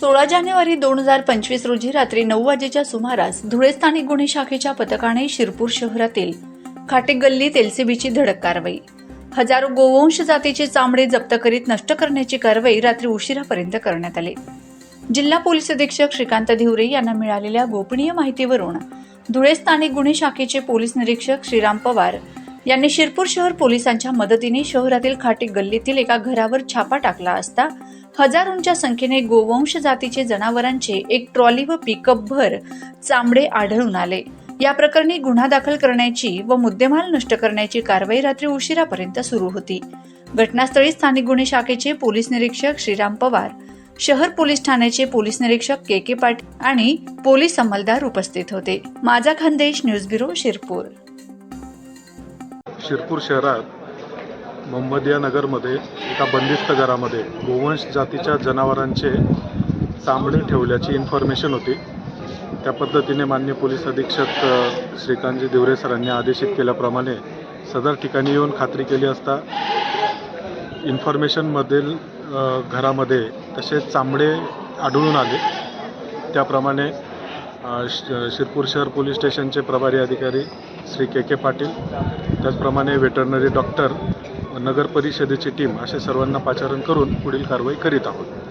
सोळा जानेवारी दोन हजार पंचवीस रोजी रात्री नऊ वाजेच्या सुमारास धुळे स्थानिक गुन्हे शाखेच्या पथकाने शिरपूर शहरातील खाटे गल्लीत एलसीबीची धडक कारवाई. हजारो गोवंश जातीचे चामडे जप्त करीत नष्ट करण्याची कारवाई रात्री उशिरापर्यंत करण्यात आली. जिल्हा पोलीस अधीक्षक श्रीकांत धिवरे यांना मिळालेल्या गोपनीय माहितीवरून धुळे स्थानिक गुन्हे शाखेचे पोलीस निरीक्षक श्रीराम पवार यांनी शिरपूर शहर पोलिसांच्या मदतीने शहरातील खाटी गल्लीतील एका घरावर छापा टाकला असता हजारोंच्या संख्येने गोवंश जातीचे जनावरांचे एक ट्रॉली व पिकअप भर चामडे आढळून आले. या प्रकरणी गुन्हा दाखल करण्याची व मुद्देमाल नष्ट करण्याची कारवाई रात्री उशिरापर्यंत सुरू होती. घटनास्थळी स्थानिक गुन्हे शाखेचे पोलीस निरीक्षक श्रीराम पवार शहर पोलीस ठाण्याचे पोलीस निरीक्षक के के पाटील आणि पोलीस अंमलदार उपस्थित होते. माझा खानदेश न्यूज ब्युरो शिरपूर. शिरपूर शहरात मोहम्मदिया नगरमध्ये एका बंदिस्त घरामध्ये गोवंश जातीच्या जनावरांचे चांबडे ठेवल्याची इन्फॉर्मेशन होती. त्या पद्धतीने मान्य पोलीस अधीक्षक श्रीकांतजी देवरे सरांनी आदेशित केल्याप्रमाणे सदर ठिकाणी येऊन खात्री केली असता इन्फॉर्मेशनमधील घरामध्ये तसे चांबडे आढळून आले. त्याप्रमाणे श- शिरपूर शहर पोलीस स्टेशनचे प्रभारी अधिकारी श्री के के पाटील त्याचप्रमाणे वेटरनरी डॉक्टर नगर परिषदेची टीम असे सर्वांना पाचारण करून पुढील कारवाई करीत आहोत.